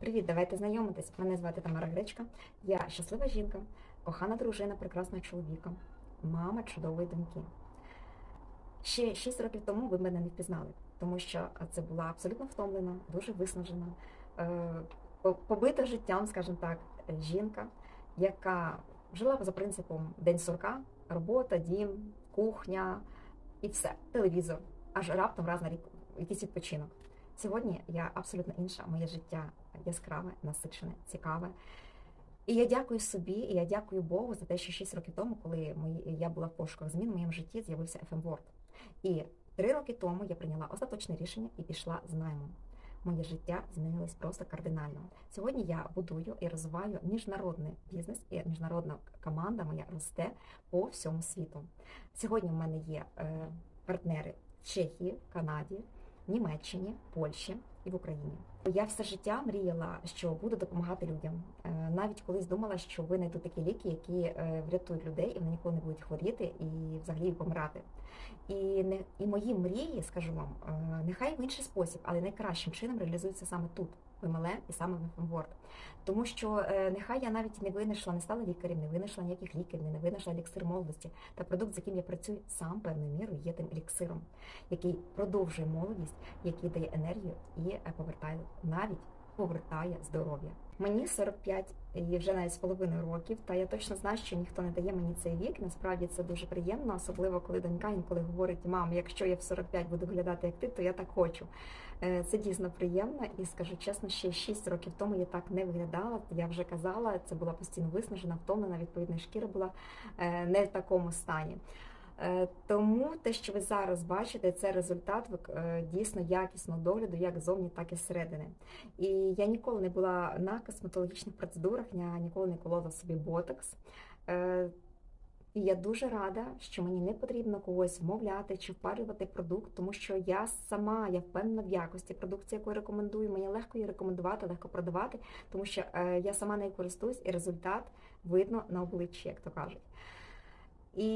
Привіт, давайте знайомитись. Мене звати Тамара Гречка. Я щаслива жінка, кохана дружина прекрасного чоловіка, мама чудової доньки. Ще 6 років тому ви мене не впізнали, тому що це була абсолютно втомлена, дуже виснажена, е, побита життям, скажімо так, жінка, яка жила за принципом день сурка, робота, дім, кухня і все, телевізор, аж раптом раз на рік якийсь відпочинок. Сьогодні я абсолютно інша. Моє життя яскраве, насичене, цікаве. І я дякую собі, і я дякую Богу за те, що 6 років тому, коли мої, я була в пошуках змін, в моєму житті з'явився FM Word. І три роки тому я прийняла остаточне рішення і пішла з наймом. Моє життя змінилось просто кардинально. Сьогодні я будую і розвиваю міжнародний бізнес, і міжнародна команда моя росте по всьому світу. Сьогодні в мене є е, партнери в Чехії, Канаді, Німеччині, Польщі і в Україні. Я все життя мріяла, що буду допомагати людям. Е, Навіть колись думала, що винайду такі ліки, які е, врятують людей, і вони ніколи не будуть хворіти і взагалі помирати. І не і мої мрії, скажу вам, е, нехай в інший спосіб, але найкращим чином реалізуються саме тут, MLM і саме в FMWord. Тому що е, нехай я навіть не винайшла, не стала лікарем, не винайшла ніяких ліків, не винайшла еліксир молодості. Та продукт, з яким я працюю, сам певною мірою є тим еліксиром, який продовжує молодість, який дає енергію і е, повертає навіть повертає здоров'я. Мені 45 і вже навіть з половиною років, та я точно знаю, що ніхто не дає мені цей вік. Насправді це дуже приємно, особливо коли донька інколи говорить: мам, якщо я в 45 буду виглядати як ти, то я так хочу. Е, Це дійсно приємно, і скажу чесно, ще 6 років тому я так не виглядала. Я вже казала, це була постійно виснажена, втомлена, відповідно, шкіра була е, не в такому стані. Е, Тому те, що ви зараз бачите, це результат е, дійсно якісного догляду, як зовні, так і зсередини. І я ніколи не була на косметологічних процедурах, я ніколи не колола собі ботокс. Е, І я дуже рада, що мені не потрібно когось вмовляти чи впарювати продукт, тому що я сама я впевнена в якості продукції, яку я рекомендую. Мені легко її рекомендувати, легко продавати, тому що я сама нею користуюсь, і результат видно на обличчі, як то кажуть. І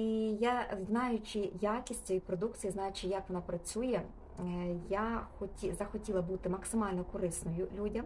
я, знаючи якість цієї продукції, знаючи, як вона працює, е, я хоті, захотіла бути максимально корисною людям.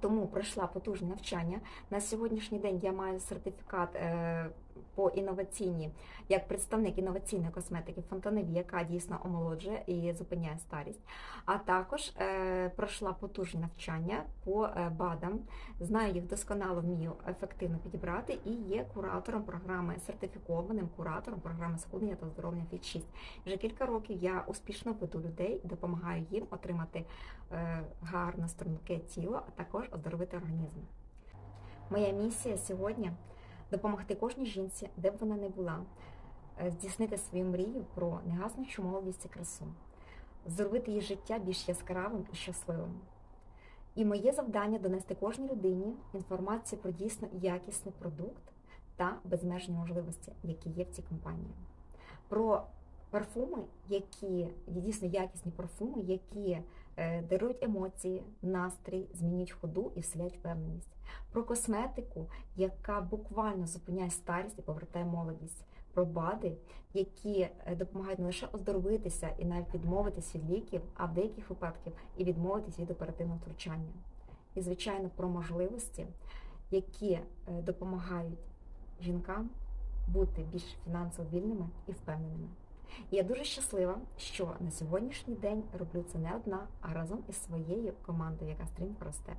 Тому пройшла потужне навчання. На сьогоднішній день я маю сертифікат е, по інноваційній, як представник інноваційної косметики Фонтаневі, яка дійсно омолоджує і зупиняє старість. А також е, пройшла потужне навчання по е, БАДам. Знаю їх досконало, вмію ефективно підібрати і є куратором програми, сертифікованим куратором програми схуднення та оздоровлення Fit 6. Вже кілька років я успішно веду людей, допомагаю їм отримати е, гарне струнке тіло, а також оздоровити організм. Моя місія сьогодні допомогти кожній жінці, де б вона не була, е, здійснити свою мрію про негаснущу молодість і красу, зробити її життя більш яскравим і щасливим. І моє завдання донести кожній людині інформацію про дійсно якісний продукт та безмежні можливості, які є в цій компанії. Про парфуми, які є дійсно якісні парфуми, які е, дарують емоції, настрій, змінюють ходу і вселяють впевненість. Про косметику, яка буквально зупиняє старість і повертає молодість. Про БАДи, які е, допомагають не лише оздоровитися і навіть відмовитись від ліків, а в деяких випадках і відмовитись від оперативного втручання. І, звичайно, про можливості, які е, допомагають жінкам бути більш фінансово вільними і впевненими. Я дуже щаслива, що на сьогоднішній день роблю це не одна, а разом із своєю командою, яка стрімко росте.